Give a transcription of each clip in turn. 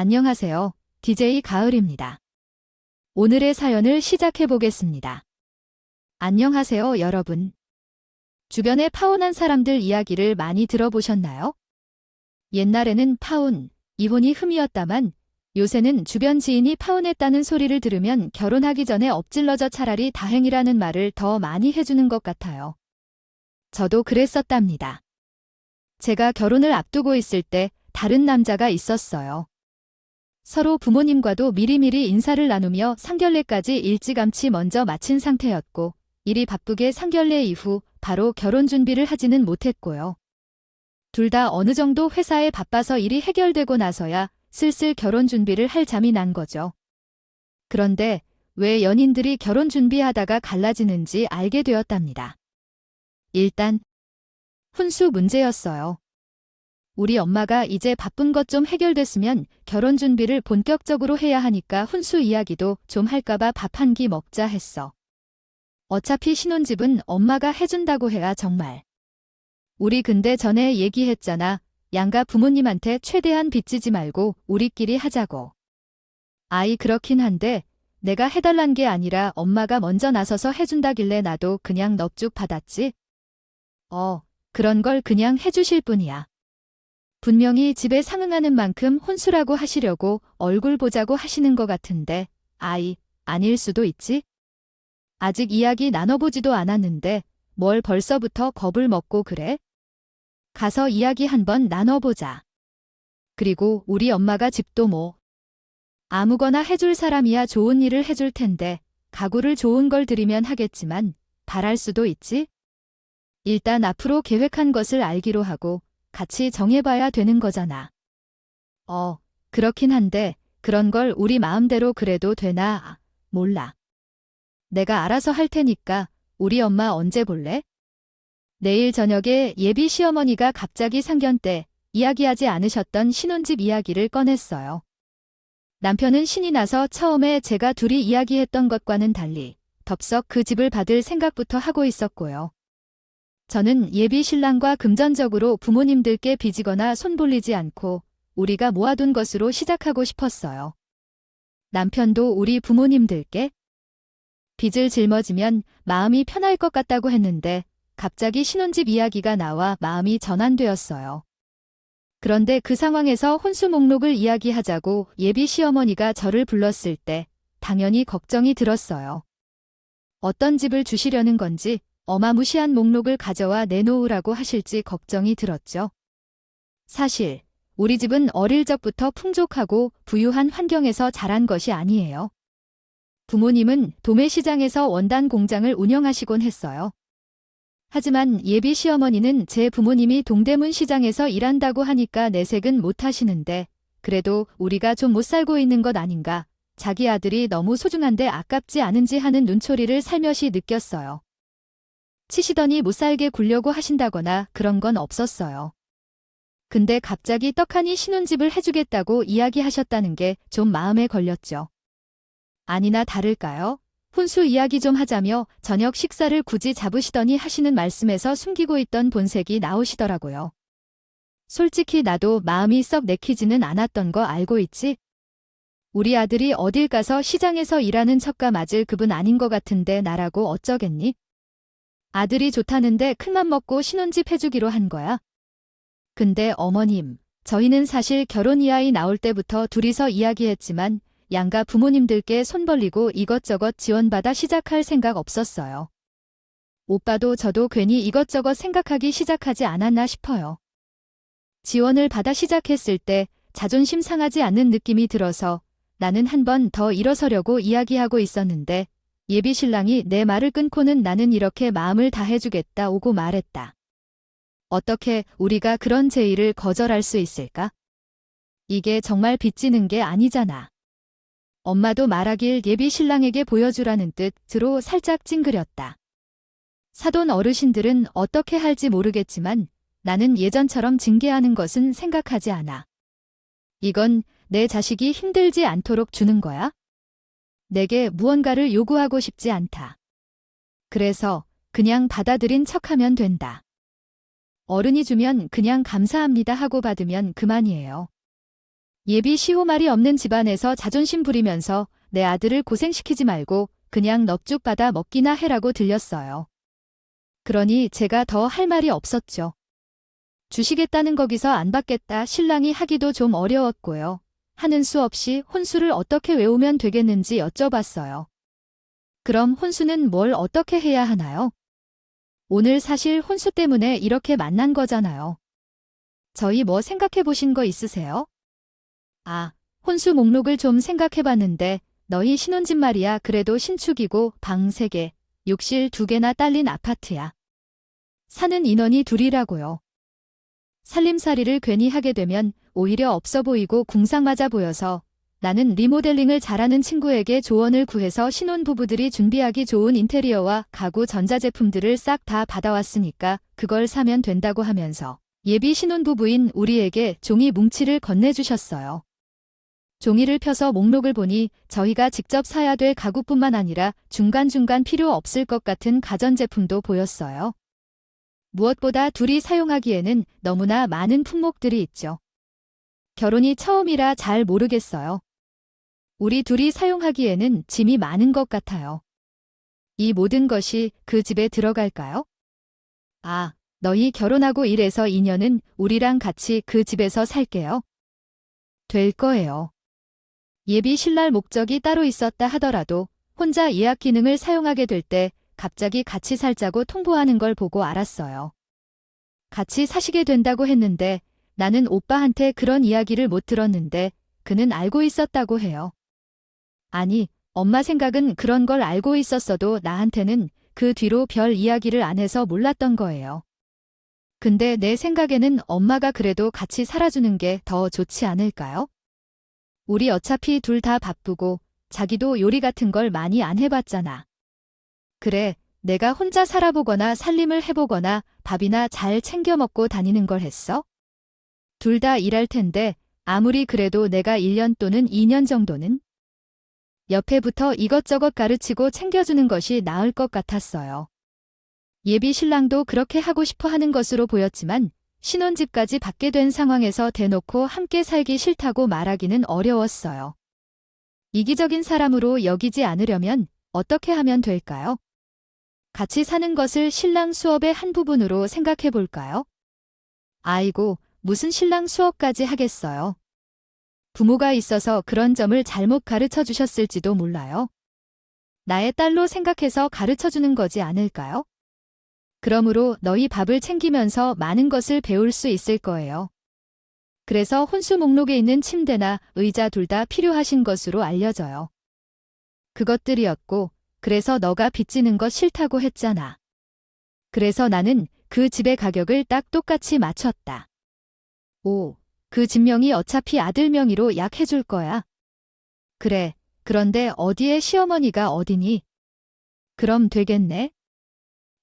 안녕하세요. DJ 가을입니다. 오늘의 사연을 시작해 보겠습니다. 안녕하세요, 여러분. 주변에 파혼한 사람들 이야기를 많이 들어보셨나요? 옛날에는 파혼, 이혼이 흠이었다만 요새는 주변 지인이 파혼했다는 소리를 들으면 결혼하기 전에 엎질러져 차라리 다행이라는 말을 더 많이 해주는 것 같아요. 저도 그랬었답니다. 제가 결혼을 앞두고 있을 때 다른 남자가 있었어요. 서로 부모님과도 미리미리 인사를 나누며 상견례까지 일찌감치 먼저 마친 상태였고, 일이 바쁘게 상견례 이후 바로 결혼 준비를 하지는 못했고요. 둘 다 어느 정도 회사에 바빠서 일이 해결되고 나서야 슬슬 결혼 준비를 할 잠이 난 거죠. 그런데 왜 연인들이 결혼 준비하다가 갈라지는지 알게 되었답니다. 일단, 훈수 문제였어요. 우리 엄마가 이제 바쁜 것 좀 해결됐으면 결혼 준비를 본격적으로 해야 하니까 훈수 이야기도 좀 할까봐 밥 한 끼 먹자 했어. 어차피 신혼집은 엄마가 해준다고 해야 정말. 우리 근데 전에 얘기했잖아. 양가 부모님한테 최대한 빚지지 말고 우리끼리 하자고. 아이 그렇긴 한데 내가 해달란 게 아니라 엄마가 먼저 나서서 해준다길래 나도 그냥 넙죽 받았지. 어, 그런 걸 그냥 해주실 뿐이야. 분명히 집에 상응하는 만큼 혼수라고 하시려고 얼굴 보자고 하시는 것 같은데, 아이, 아닐 수도 있지? 아직 이야기 나눠보지도 않았는데, 뭘 벌써부터 겁을 먹고 그래? 가서 이야기 한번 나눠보자. 그리고 우리 엄마가 집도 뭐. 아무거나 해줄 사람이야 좋은 일을 해줄 텐데, 가구를 좋은 걸 드리면 하겠지만, 바랄 수도 있지? 일단 앞으로 계획한 것을 알기로 하고, 같이 정해봐야 되는 거잖아. 어, 그렇긴 한데, 그런 걸 우리 마음대로 그래도 되나, 아, 몰라. 내가 알아서 할 테니까, 우리 엄마 언제 볼래? 내일 저녁에 예비 시어머니가 갑자기 상견 때 이야기하지 않으셨던 신혼집 이야기를 꺼냈어요. 남편은 신이 나서 처음에 제가 둘이 이야기했던 것과는 달리 덥석 그 집을 받을 생각부터 하고 있었고요. 저는 예비 신랑과 금전적으로 부모님들께 빚지거나 손볼리지 않고 우리가 모아둔 것으로 시작하고 싶었어요. 남편도 우리 부모님들께 빚을 짊어지면 마음이 편할 것 같다고 했는데 갑자기 신혼집 이야기가 나와 마음이 전환되었어요. 그런데 그 상황에서 혼수 목록을 이야기하자고 예비 시어머니가 저를 불렀을 때 당연히 걱정이 들었어요. 어떤 집을 주시려는 건지 어마무시한 목록을 가져와 내놓으라고 하실지 걱정이 들었죠. 사실 우리 집은 어릴 적부터 풍족하고 부유한 환경에서 자란 것이 아니에요. 부모님은 도매시장에서 원단 공장을 운영하시곤 했어요. 하지만 예비 시어머니는 제 부모님이 동대문 시장에서 일한다고 하니까 내색은 못 하시는데 그래도 우리가 좀 못 살고 있는 것 아닌가 자기 아들이 너무 소중한데 아깝지 않은지 하는 눈초리를 살며시 느꼈어요. 치시더니 못 살게 굴려고 하신다거나 그런 건 없었어요. 근데 갑자기 떡하니 신혼집을 해주겠다고 이야기하셨다는 게 좀 마음에 걸렸죠. 아니나 다를까요? 혼수 이야기 좀 하자며 저녁 식사를 굳이 잡으시더니 하시는 말씀에서 숨기고 있던 본색이 나오시더라고요. 솔직히 나도 마음이 썩 내키지는 않았던 거 알고 있지? 우리 아들이 어딜 가서 시장에서 일하는 척가 맞을 급은 아닌 것 같은데 나라고 어쩌겠니? 아들이 좋다는데 큰맘 먹고 신혼집 해주기로 한 거야. 근데 어머님, 저희는 사실 결혼 이야기 나올 때부터 둘이서 이야기했지만 양가 부모님들께 손 벌리고 이것저것 지원받아 시작할 생각 없었어요. 오빠도 저도 괜히 이것저것 생각하기 시작하지 않았나 싶어요. 지원을 받아 시작했을 때 자존심 상하지 않는 느낌이 들어서 나는 한 번 더 일어서려고 이야기하고 있었는데 예비 신랑이 내 말을 끊고는 나는 이렇게 마음을 다해주겠다 오고 말했다. 어떻게 우리가 그런 제의를 거절할 수 있을까? 이게 정말 빚지는 게 아니잖아. 엄마도 말하길 예비 신랑에게 보여주라는 뜻으로 살짝 찡그렸다. 사돈 어르신들은 어떻게 할지 모르겠지만 나는 예전처럼 징계하는 것은 생각하지 않아. 이건 내 자식이 힘들지 않도록 주는 거야? 내게 무언가를 요구하고 싶지 않다. 그래서 그냥 받아들인 척하면 된다. 어른이 주면 그냥 감사합니다 하고 받으면 그만이에요. 예비 시호말이 없는 집안에서 자존심 부리면서 내 아들을 고생시키지 말고 그냥 넙죽 받아 먹기나 해라고 들렸어요. 그러니 제가 더 할 말이 없었죠. 주시겠다는 거기서 안 받겠다 신랑이 하기도 좀 어려웠고요. 하는 수 없이 혼수를 어떻게 외우면 되겠는지 여쭤봤어요. 그럼 혼수는 뭘 어떻게 해야 하나요? 오늘 사실 혼수 때문에 이렇게 만난 거잖아요. 저희 뭐 생각해 보신 거 있으세요? 아, 혼수 목록을 좀 생각해 봤는데 너희 신혼집 말이야 그래도 신축이고 방 3개, 욕실 2개나 딸린 아파트야. 사는 인원이 둘이라고요. 살림살이를 괜히 하게 되면 오히려 없어 보이고 궁상맞아 보여서 나는 리모델링을 잘하는 친구에게 조언을 구해서 신혼부부들이 준비하기 좋은 인테리어와 가구 전자제품들을 싹 다 받아왔으니까 그걸 사면 된다고 하면서 예비 신혼부부인 우리에게 종이 뭉치를 건네주셨어요. 종이를 펴서 목록을 보니 저희가 직접 사야 될 가구뿐만 아니라 중간중간 필요 없을 것 같은 가전제품도 보였어요. 무엇보다 둘이 사용하기에는 너무나 많은 품목들이 있죠. 결혼이 처음이라 잘 모르겠어요. 우리 둘이 사용하기에는 짐이 많은 것 같아요. 이 모든 것이 그 집에 들어갈까요? 아, 너희 결혼하고 일해서 2년은 우리랑 같이 그 집에서 살게요. 될 거예요. 예비 신랄 목적이 따로 있었다 하더라도 혼자 예약 기능을 사용하게 될 때 갑자기 같이 살자고 통보하는 걸 보고 알았어요. 같이 사시게 된다고 했는데 나는 오빠한테 그런 이야기를 못 들었는데 그는 알고 있었다고 해요. 아니, 엄마 생각은 그런 걸 알고 있었어도 나한테는 그 뒤로 별 이야기를 안 해서 몰랐던 거예요. 근데 내 생각에는 엄마가 그래도 같이 살아주는 게 더 좋지 않을까요? 우리 어차피 둘 다 바쁘고 자기도 요리 같은 걸 많이 안 해봤잖아. 그래, 내가 혼자 살아보거나 살림을 해보거나 밥이나 잘 챙겨 먹고 다니는 걸 했어? 둘 다 일할 텐데 아무리 그래도 내가 1년 또는 2년 정도는 옆에 부터 이것저것 가르치고 챙겨주는 것이 나을 것 같았어요. 예비 신랑도 그렇게 하고 싶어 하는 것으로 보였지만 신혼집까지 받게 된 상황에서 대놓고 함께 살기 싫다고 말하기는 어려웠어요. 이기적인 사람으로 여기지 않으려면 어떻게 하면 될까요? 같이 사는 것을 신랑 수업의 한 부분으로 생각해 볼까요? 아이고, 무슨 신랑 수업까지 하겠어요. 부모가 있어서 그런 점을 잘못 가르쳐 주셨을지도 몰라요. 나의 딸로 생각해서 가르쳐 주는 거지 않을까요? 그러므로 너희 밥을 챙기면서 많은 것을 배울 수 있을 거예요. 그래서 혼수 목록에 있는 침대나 의자 둘 다 필요하신 것으로 알려져요. 그것들이었고, 그래서 너가 빚지는 것 싫다고 했잖아. 그래서 나는 그 집의 가격을 딱 똑같이 맞췄다. 오, 그 집명이 어차피 아들 명의로 약 해줄 거야. 그래, 그런데 어디에 시어머니가 어디니? 그럼 되겠네?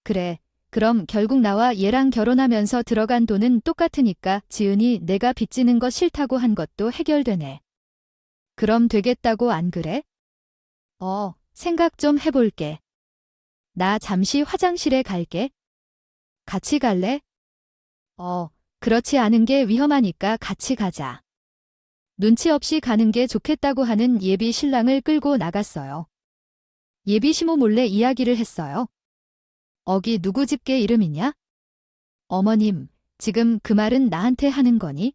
그래, 그럼 결국 나와 얘랑 결혼하면서 들어간 돈은 똑같으니까 지은이 내가 빚지는 거 싫다고 한 것도 해결되네. 그럼 되겠다고 안 그래? 어, 생각 좀 해볼게. 나 잠시 화장실에 갈게. 같이 갈래? 어, 그렇지 않은 게 위험하니까 같이 가자. 눈치 없이 가는 게 좋겠다고 하는 예비 신랑을 끌고 나갔어요. 예비 시모 몰래 이야기를 했어요. 어기 누구 집게 이름이냐? 어머님, 지금 그 말은 나한테 하는 거니?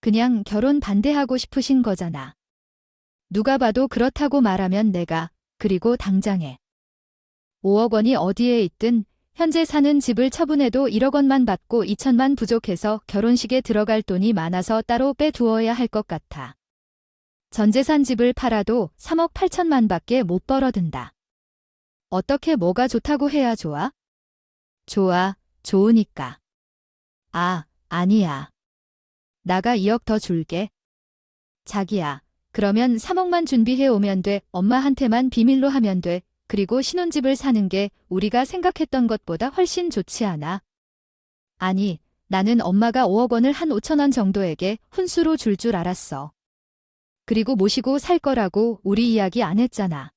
그냥 결혼 반대하고 싶으신 거잖아. 누가 봐도 그렇다고 말하면 내가, 그리고 당장에. 5억 원이 어디에 있든 현재 사는 집을 처분해도 1억 원만 받고 2천만 부족해서 결혼식에 들어갈 돈이 많아서 따로 빼두어야 할 것 같아. 전 재산 집을 팔아도 3억 8천만 밖에 못 벌어든다. 어떻게 뭐가 좋다고 해야 좋아? 좋아, 좋으니까. 아, 아니야. 나가 2억 더 줄게. 자기야, 그러면 3억만 준비해 오면 돼. 엄마한테만 비밀로 하면 돼. 그리고 신혼집을 사는 게 우리가 생각했던 것보다 훨씬 좋지 않아. 아니, 나는 엄마가 5억 원을 한 5천 원 정도에게 훈수로 줄줄 알았어. 그리고 모시고 살 거라고 우리 이야기 안 했잖아.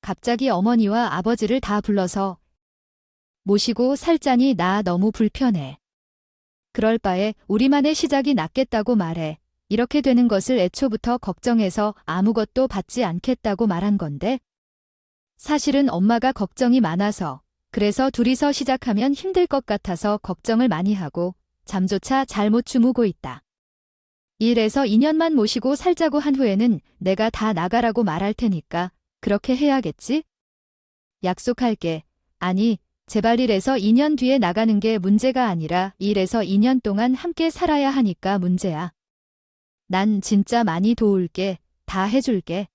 갑자기 어머니와 아버지를 다 불러서 모시고 살자니 나 너무 불편해. 그럴 바에 우리만의 시작이 낫겠다고 말해. 이렇게 되는 것을 애초부터 걱정해서 아무것도 받지 않겠다고 말한 건데? 사실은 엄마가 걱정이 많아서, 그래서 둘이서 시작하면 힘들 것 같아서 걱정을 많이 하고, 잠조차 잘못 주무고 있다. 1에서 2년만 모시고 살자고 한 후에는 내가 다 나가라고 말할 테니까, 그렇게 해야겠지? 약속할게. 아니, 제발 1에서 2년 뒤에 나가는 게 문제가 아니라 1에서 2년 동안 함께 살아야 하니까 문제야. 난 진짜 많이 도울게. 다 해줄게.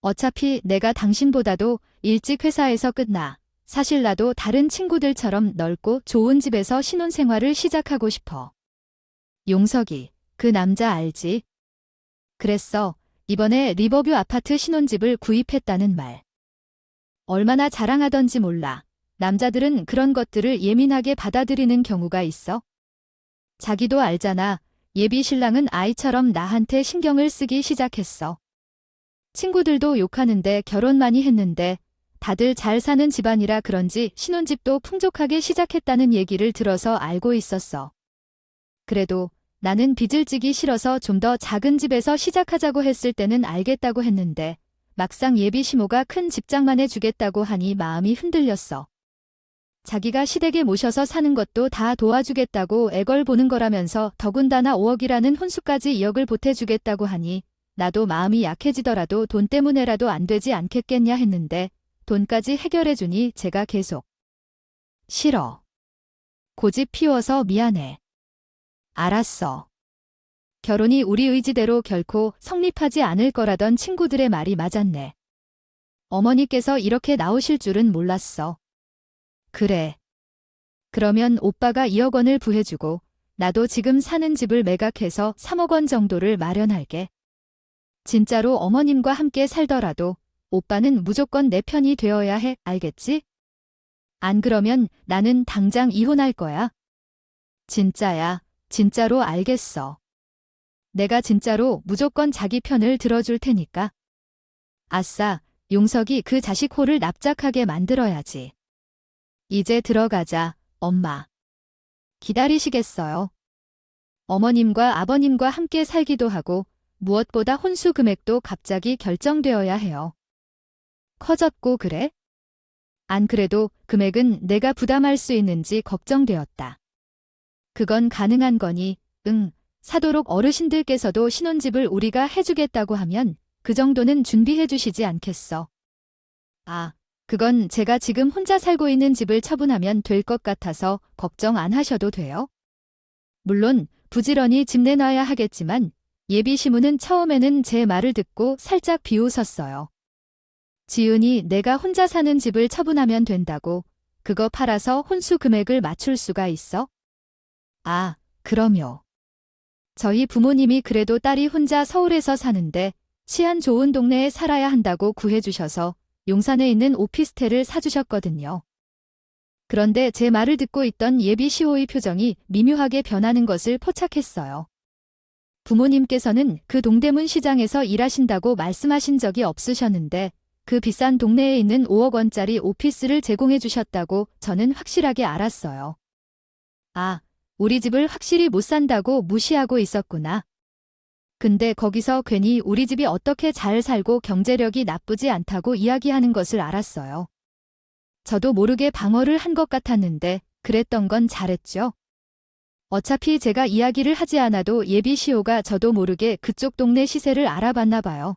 어차피 내가 당신보다도 일찍 회사에서 끝나. 사실 나도 다른 친구들처럼 넓고 좋은 집에서 신혼생활을 시작하고 싶어. 용석이, 그 남자 알지? 그랬어. 이번에 리버뷰 아파트 신혼집을 구입했다는 말. 얼마나 자랑하던지 몰라. 남자들은 그런 것들을 예민하게 받아들이는 경우가 있어. 자기도 알잖아. 예비 신랑은 아이처럼 나한테 신경을 쓰기 시작했어. 친구들도 욕하는데 결혼 많이 했는데 다들 잘 사는 집안이라 그런지 신혼집도 풍족하게 시작했다는 얘기를 들어서 알고 있었어. 그래도 나는 빚을 지기 싫어서 좀 더 작은 집에서 시작하자고 했을 때는 알겠다고 했는데 막상 예비 시모가 큰 집장만 해주겠다고 하니 마음이 흔들렸어. 자기가 시댁에 모셔서 사는 것도 다 도와주겠다고 애걸 보는 거라면서 더군다나 5억이라는 혼수까지 2억을 보태주겠다고 하니 나도 마음이 약해지더라도 돈 때문에라도 안 되지 않겠겠냐 했는데 돈까지 해결해주니 제가 계속 싫어. 고집 피워서 미안해. 알았어. 결혼이 우리 의지대로 결코 성립하지 않을 거라던 친구들의 말이 맞았네. 어머니께서 이렇게 나오실 줄은 몰랐어. 그래. 그러면 오빠가 2억 원을 부해주고 나도 지금 사는 집을 매각해서 3억 원 정도를 마련할게. 진짜로 어머님과 함께 살더라도 오빠는 무조건 내 편이 되어야 해, 알겠지? 안 그러면 나는 당장 이혼할 거야. 진짜야, 진짜로 알겠어. 내가 진짜로 무조건 자기 편을 들어줄 테니까. 아싸, 용석이 그 자식 호를 납작하게 만들어야지. 이제 들어가자, 엄마. 기다리시겠어요? 어머님과 아버님과 함께 살기도 하고 무엇보다 혼수 금액도 갑자기 결정되어야 해요. 커졌고 그래? 안 그래도 금액은 내가 부담할 수 있는지 걱정되었다. 그건 가능한 거니, 응, 사도록 어르신들께서도 신혼집을 우리가 해주겠다고 하면 그 정도는 준비해 주시지 않겠어. 아, 그건 제가 지금 혼자 살고 있는 집을 처분하면 될 것 같아서 걱정 안 하셔도 돼요. 물론 부지런히 집 내놔야 하겠지만 예비 시무는 처음에는 제 말을 듣고 살짝 비웃었어요. 지은이 내가 혼자 사는 집을 처분하면 된다고 그거 팔아서 혼수 금액을 맞출 수가 있어? 아, 그럼요. 저희 부모님이 그래도 딸이 혼자 서울에서 사는데 치안 좋은 동네에 살아야 한다고 구해주셔서 용산에 있는 오피스텔을 사주셨거든요. 그런데 제 말을 듣고 있던 예비 시호의 표정이 미묘하게 변하는 것을 포착했어요. 부모님께서는 그 동대문 시장에서 일하신다고 말씀하신 적이 없으셨는데 그 비싼 동네에 있는 5억 원짜리 오피스를 제공해 주셨다고 저는 확실하게 알았어요. 아, 우리 집을 확실히 못 산다고 무시하고 있었구나. 근데 거기서 괜히 우리 집이 어떻게 잘 살고 경제력이 나쁘지 않다고 이야기하는 것을 알았어요. 저도 모르게 방어를 한 것 같았는데 그랬던 건 잘했죠. 어차피 제가 이야기를 하지 않아도 예비 시호가 저도 모르게 그쪽 동네 시세를 알아봤나 봐요.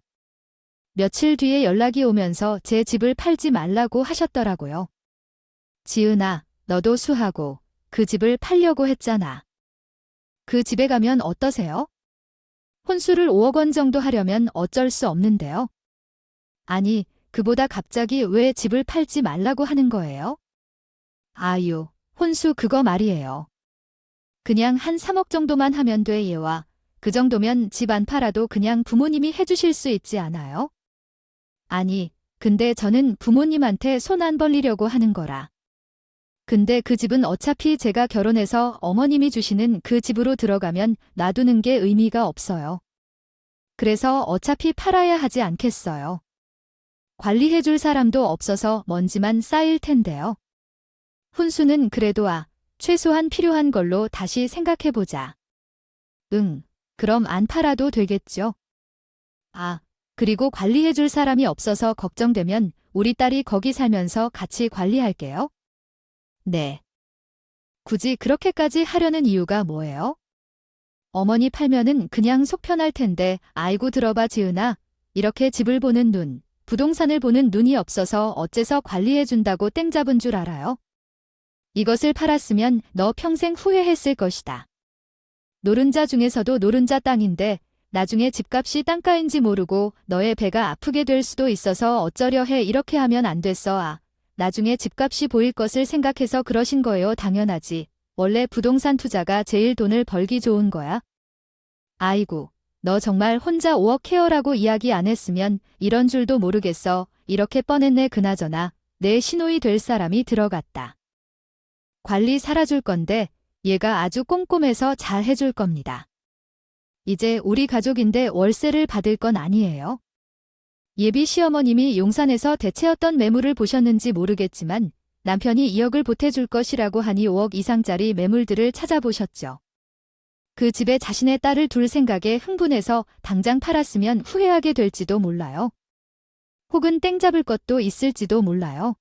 며칠 뒤에 연락이 오면서 제 집을 팔지 말라고 하셨더라고요. 지은아, 너도 수하고 그 집을 팔려고 했잖아. 그 집에 가면 어떠세요? 혼수를 5억 원 정도 하려면 어쩔 수 없는데요. 아니, 그보다 갑자기 왜 집을 팔지 말라고 하는 거예요? 아유, 혼수 그거 말이에요. 그냥 한 3억 정도만 하면 돼 얘와. 그 정도면 집 안 팔아도 그냥 부모님이 해주실 수 있지 않아요? 아니, 근데 저는 부모님한테 손 안 벌리려고 하는 거라. 근데 그 집은 어차피 제가 결혼해서 어머님이 주시는 그 집으로 들어가면 놔두는 게 의미가 없어요. 그래서 어차피 팔아야 하지 않겠어요. 관리해줄 사람도 없어서 먼지만 쌓일 텐데요. 훈수는 그래도 아, 최소한 필요한 걸로 다시 생각해보자. 응, 그럼 안 팔아도 되겠죠. 아, 그리고 관리해줄 사람이 없어서 걱정되면 우리 딸이 거기 살면서 같이 관리할게요. 네. 굳이 그렇게까지 하려는 이유가 뭐예요? 어머니 팔면은 그냥 속 편할 텐데, 아이고 들어봐 지은아. 이렇게 집을 보는 눈, 부동산을 보는 눈이 없어서 어째서 관리해준다고 땡 잡은 줄 알아요? 이것을 팔았으면 너 평생 후회했을 것이다. 노른자 중에서도 노른자 땅인데 나중에 집값이 땅가인지 모르고 너의 배가 아프게 될 수도 있어서 어쩌려 해 이렇게 하면 안 됐어 아. 나중에 집값이 보일 것을 생각해서 그러신 거예요 당연하지. 원래 부동산 투자가 제일 돈을 벌기 좋은 거야. 아이고, 너 정말 혼자 5억 케어라고 이야기 안 했으면 이런 줄도 모르겠어. 이렇게 뻔했네 그나저나 내 신호이 될 사람이 들어갔다. 관리 살아줄 건데 얘가 아주 꼼꼼해서 잘 해줄 겁니다. 이제 우리 가족인데 월세를 받을 건 아니에요. 예비 시어머님이 용산에서 대체했던 매물을 보셨는지 모르겠지만 남편이 2억을 보태줄 것이라고 하니 5억 이상짜리 매물들을 찾아보셨죠. 그 집에 자신의 딸을 둘 생각에 흥분해서 당장 팔았으면 후회하게 될지도 몰라요. 혹은 땡 잡을 것도 있을지도 몰라요.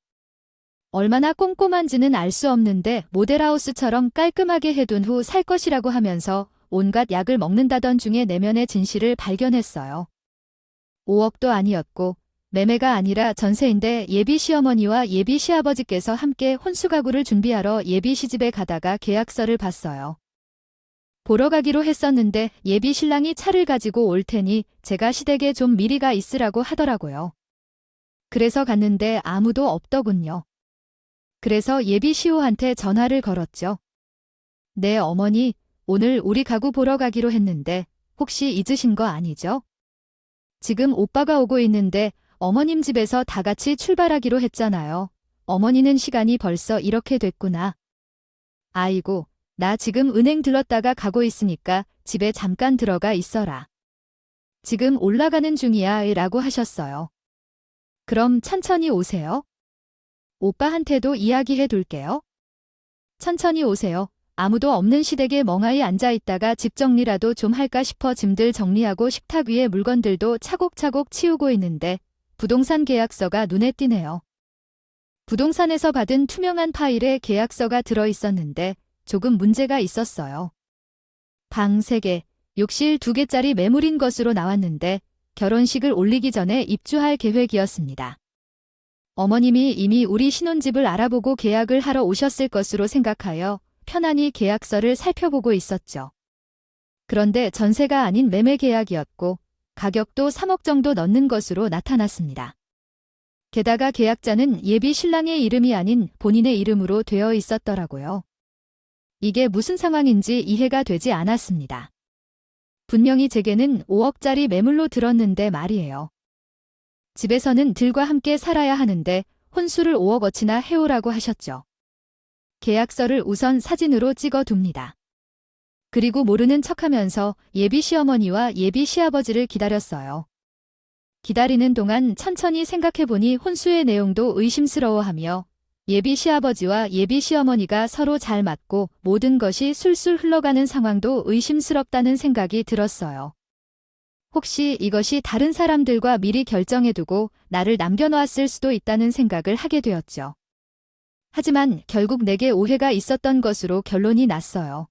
얼마나 꼼꼼한지는 알 수 없는데 모델하우스처럼 깔끔하게 해둔 후 살 것이라고 하면서 온갖 약을 먹는다던 중에 내면의 진실을 발견했어요. 5억도 아니었고 매매가 아니라 전세인데 예비 시어머니와 예비 시아버지께서 함께 혼수가구를 준비하러 예비 시집에 가다가 계약서를 봤어요. 보러 가기로 했었는데 예비 신랑이 차를 가지고 올 테니 제가 시댁에 좀 미리 가 있으라고 하더라고요. 그래서 갔는데 아무도 없더군요. 그래서 예비 시호한테 전화를 걸었죠. 네, 어머니, 오늘 우리 가구 보러 가기로 했는데 혹시 잊으신 거 아니죠? 지금 오빠가 오고 있는데 어머님 집에서 다 같이 출발하기로 했잖아요. 어머니는 시간이 벌써 이렇게 됐구나. 아이고, 나 지금 은행 들렀다가 가고 있으니까 집에 잠깐 들어가 있어라. 지금 올라가는 중이야 라고 하셨어요. 그럼 천천히 오세요. 오빠한테도 이야기해 둘게요. 천천히 오세요. 아무도 없는 시댁에 멍하니 앉아 있다가 집 정리라도 좀 할까 싶어 짐들 정리하고 식탁 위에 물건들도 차곡차곡 치우고 있는데 부동산 계약서가 눈에 띄네요. 부동산에서 받은 투명한 파일에 계약서가 들어 있었는데 조금 문제가 있었어요. 방 3개, 욕실 2개짜리 매물인 것으로 나왔는데 결혼식을 올리기 전에 입주할 계획이었습니다. 어머님이 이미 우리 신혼집을 알아보고 계약을 하러 오셨을 것으로 생각하여 편안히 계약서를 살펴보고 있었죠. 그런데 전세가 아닌 매매 계약이었고 가격도 3억 정도 넣는 것으로 나타났습니다. 게다가 계약자는 예비 신랑의 이름이 아닌 본인의 이름으로 되어 있었더라고요. 이게 무슨 상황인지 이해가 되지 않았습니다. 분명히 제게는 5억짜리 매물로 들었는데 말이에요. 집에서는 들과 함께 살아야 하는데 혼수를 5억어치나 해오라고 하셨죠. 계약서를 우선 사진으로 찍어 둡니다. 그리고 모르는 척하면서 예비 시어머니와 예비 시아버지를 기다렸어요. 기다리는 동안 천천히 생각해보니 혼수의 내용도 의심스러워하며 예비 시아버지와 예비 시어머니가 서로 잘 맞고 모든 것이 술술 흘러가는 상황도 의심스럽다는 생각이 들었어요. 혹시 이것이 다른 사람들과 미리 결정해두고 나를 남겨놓았을 수도 있다는 생각을 하게 되었죠. 하지만 결국 내게 오해가 있었던 것으로 결론이 났어요.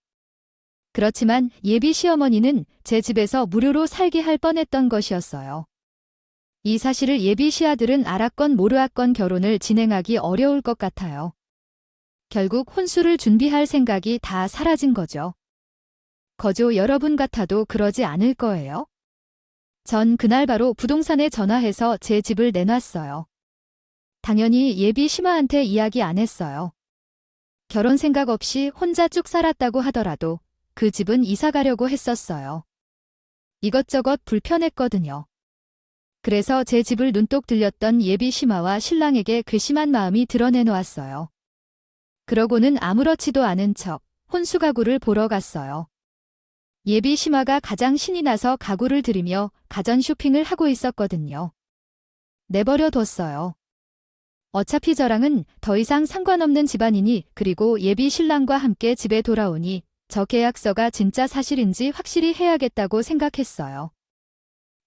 그렇지만 예비 시어머니는 제 집에서 무료로 살게 할 뻔했던 것이었어요. 이 사실을 예비 시아들은 알았건 모르았건 결혼을 진행하기 어려울 것 같아요. 결국 혼수를 준비할 생각이 다 사라진 거죠. 거저 여러분 같아도 그러지 않을 거예요. 전 그날 바로 부동산에 전화해서 제 집을 내놨어요. 당연히 예비 심아한테 이야기 안 했어요. 결혼 생각 없이 혼자 쭉 살았다고 하더라도 그 집은 이사 가려고 했었어요. 이것저것 불편했거든요. 그래서 제 집을 눈독 들렸던 예비 심아와 신랑에게 괘씸한 마음이 드러내놓았어요. 그러고는 아무렇지도 않은 척 혼수 가구를 보러 갔어요. 예비 심아가 가장 신이 나서 가구를 들이며 가전 쇼핑을 하고 있었거든요. 내버려 뒀어요. 어차피 저랑은 더 이상 상관없는 집안이니 그리고 예비 신랑과 함께 집에 돌아오니 저 계약서가 진짜 사실인지 확실히 해야겠다고 생각했어요.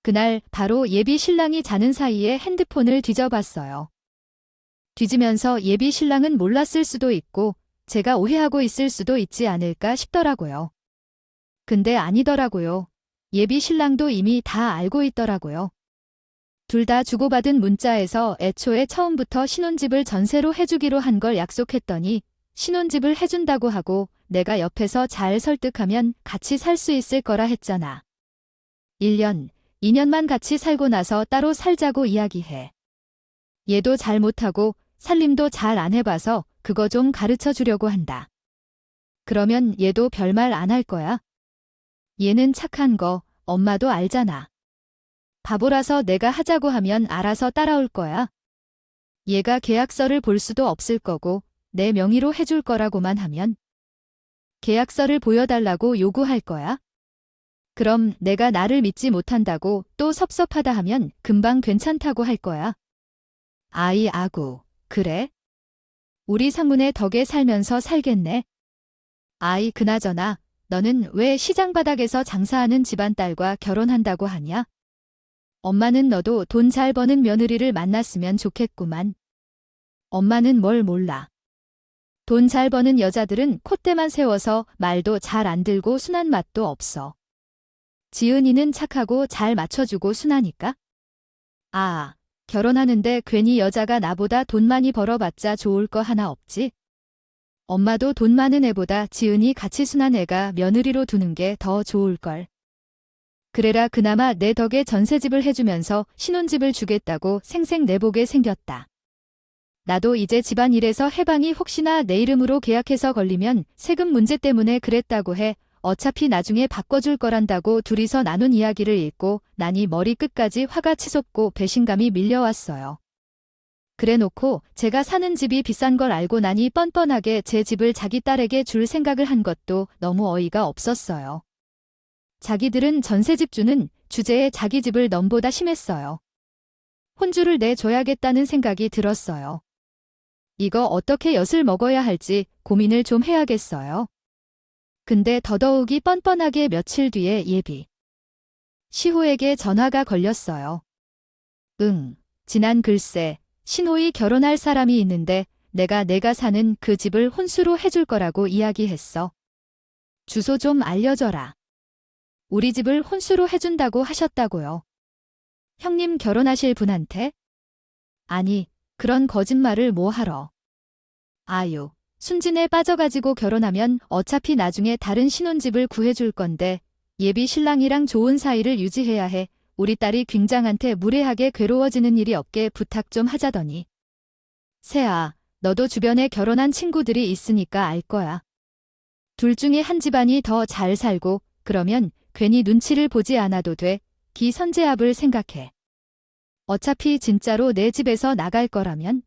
그날 바로 예비 신랑이 자는 사이에 핸드폰을 뒤져봤어요. 뒤지면서 예비 신랑은 몰랐을 수도 있고 제가 오해하고 있을 수도 있지 않을까 싶더라고요. 근데 아니더라고요. 예비 신랑도 이미 다 알고 있더라고요. 둘 다 주고받은 문자에서 애초에 처음부터 신혼집을 전세로 해주기로 한 걸 약속했더니 신혼집을 해준다고 하고 내가 옆에서 잘 설득하면 같이 살 수 있을 거라 했잖아. 1년, 2년만 같이 살고 나서 따로 살자고 이야기해. 얘도 잘 못하고 살림도 잘 안 해봐서 그거 좀 가르쳐 주려고 한다. 그러면 얘도 별말 안 할 거야. 얘는 착한 거 엄마도 알잖아. 바보라서 내가 하자고 하면 알아서 따라올 거야. 얘가 계약서를 볼 수도 없을 거고 내 명의로 해줄 거라고만 하면 계약서를 보여달라고 요구할 거야. 그럼 내가 나를 믿지 못한다고 또 섭섭하다 하면 금방 괜찮다고 할 거야. 아이 아구, 그래? 우리 상문의 덕에 살면서 살겠네. 아이 그나저나 너는 왜 시장 바닥에서 장사하는 집안 딸과 결혼한다고 하냐? 엄마는 너도 돈 잘 버는 며느리를 만났으면 좋겠구만. 엄마는 뭘 몰라. 돈 잘 버는 여자들은 콧대만 세워서 말도 잘 안 들고 순한 맛도 없어. 지은이는 착하고 잘 맞춰주고 순하니까? 아, 결혼하는데 괜히 여자가 나보다 돈 많이 벌어봤자 좋을 거 하나 없지? 엄마도 돈 많은 애보다 지은이 같이 순한 애가 며느리로 두는 게 더 좋을걸. 그래라 그나마 내 덕에 전세집을 해주면서 신혼집을 주겠다고 생색 내보게 생겼다. 나도 이제 집안 일에서 해방이 혹시나 내 이름으로 계약해서 걸리면 세금 문제 때문에 그랬다고 해 어차피 나중에 바꿔줄 거란다고 둘이서 나눈 이야기를 읽고 나니 머리 끝까지 화가 치솟고 배신감이 밀려왔어요. 그래 놓고 제가 사는 집이 비싼 걸 알고 나니 뻔뻔하게 제 집을 자기 딸에게 줄 생각을 한 것도 너무 어이가 없었어요. 자기들은 전세집 주는 주제에 자기 집을 넘보다 심했어요. 혼주를 내줘야겠다는 생각이 들었어요. 이거 어떻게 엿을 먹어야 할지 고민을 좀 해야겠어요. 근데 더더욱이 뻔뻔하게 며칠 뒤에 예비. 시호에게 전화가 걸렸어요. 응, 지난 글쎄, 신호이 결혼할 사람이 있는데 내가 내가 사는 그 집을 혼수로 해줄 거라고 이야기했어. 주소 좀 알려줘라. 우리 집을 혼수로 해준다고 하셨다고요. 형님 결혼하실 분한테? 아니, 그런 거짓말을 뭐 하러. 아유, 순진에 빠져가지고 결혼하면 어차피 나중에 다른 신혼집을 구해줄 건데 예비 신랑이랑 좋은 사이를 유지해야 해. 우리 딸이 굉장한테 무례하게 괴로워지는 일이 없게 부탁 좀 하자더니. 세아, 너도 주변에 결혼한 친구들이 있으니까 알 거야. 둘 중에 한 집안이 더 잘 살고 그러면 괜히 눈치를 보지 않아도 돼. 기선제압을 생각해. 어차피 진짜로 내 집에서 나갈 거라면